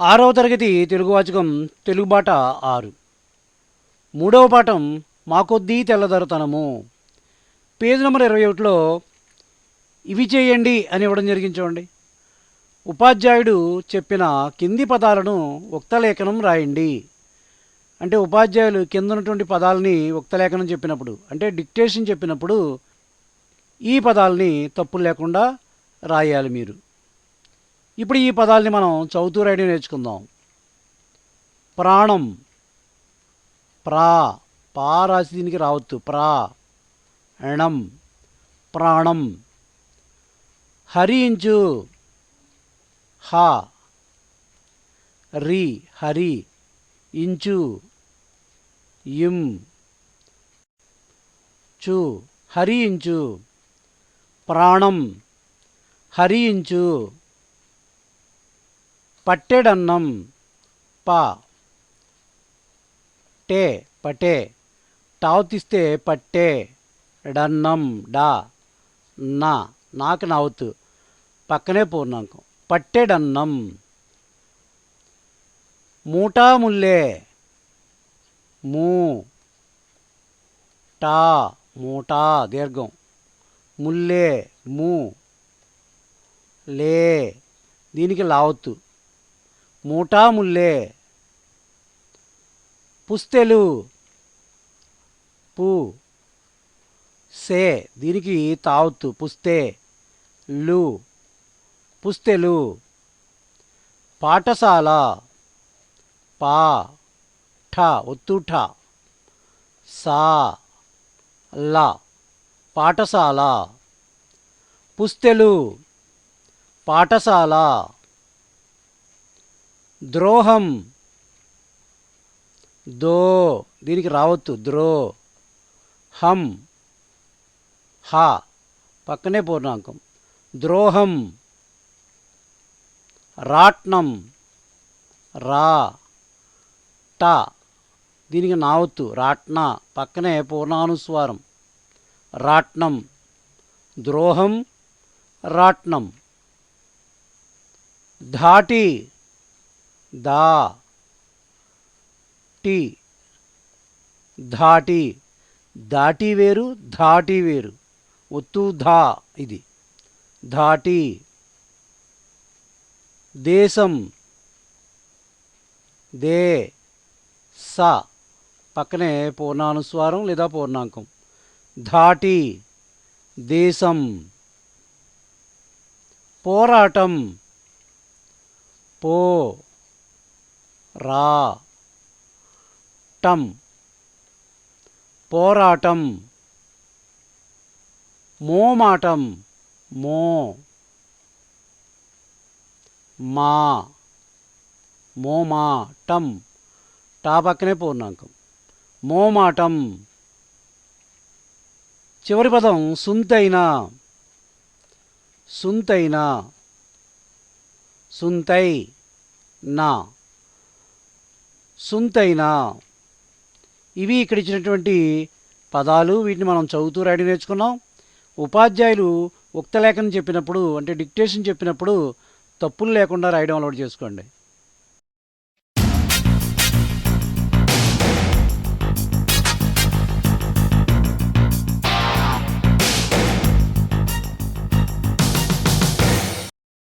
ఆరవ తరగతి తెలుగు వాచకం తెలుగు బాట ఆరు. మూడవ పాఠం మా కొద్దీ తెల్లదొరతనము. పేజ్ నెంబర్ ఇరవై ఒకటిలో ఇవి చేయండి అని ఇవ్వడం జరిగింది చూడండి. ఉపాధ్యాయుడు చెప్పిన కింది పదాలను ఉక్తలేఖనం రాయండి. అంటే ఉపాధ్యాయులు కింద ఉన్నటువంటి పదాలని ఉక్తలేఖనం చెప్పినప్పుడు అంటే డిక్టేషన్ చెప్పినప్పుడు ఈ పదాలని తప్పులు లేకుండా రాయాలి మీరు. ఇప్పుడు ఈ పదాలని మనం చదువుతూ రాయడం నేర్చుకుందాం. ప్రాణం. ప్రా. పా రాసి దీనికి రావద్దు. ప్రా. ఎణం. ప్రాణం. హరించు హ. రి. హరి. ఇంచు. ఇం చు. హరించు ప్రాణం. హరించు పట్టెడన్నం. ప. టే. పటే. టావు తీస్తే పట్టే. డన్నం. డా. నా. నాకు నవ్వుతూ పక్కనే పూర్ణాంకం. పట్టెడన్నం. మూటాముల్లే మూ. టా. మూటా. దీర్ఘం. ముల్లే. మూ. లే. దీనికి లావత్తు మూటాముల్లే. పుస్తెలు. పు. సే. దీనికి తావత్తు పుస్తే. లు. పుస్తెలు. పాఠశాల. పా. ఠ. ఒత్తు ఠ సా. ల. పాఠశాల. పుస్తెలు. పాఠశాల. ద్రోహం. దో దీనికి రావద్దు. ద్రో హం హ పక్కనే పూర్ణాంకం. ద్రోహం రాట్నం రా ట దీనికి నావత్తు రాట్న పక్కనే పూర్ణానుస్వారం. రాట్నం ద్రోహం రాట్నం. ధాటి దా. టి. ధాటి. దాటి వేరు ధాటి వేరు. ఒత్తు ధా ఇది. ధాటి. దేశం. దే. స. పక్కనే పూర్ణానుస్వారం లేదా పూర్ణాంకం. ధాటి. దేశం. పోరాటం. పో. రా. టం. పోరాటం. మోమాటం. మో. మా. మోమాటం. టా పక్కనే పూర్ణాంకం. మోమాటం. చివరి పదం సుంతైన. సుంతైన. సుంతై నా సుంతైనా. ఇవి ఇక్కడ ఇచ్చినటువంటి పదాలు వీటిని మనం చదువుతూ రాయడం నేర్చుకున్నాం. ఉపాధ్యాయులు ఉక్తలేఖనం చెప్పినప్పుడు అంటే డిక్టేషన్ చెప్పినప్పుడు తప్పులు లేకుండా రాయడం అలవాటు చేసుకోండి.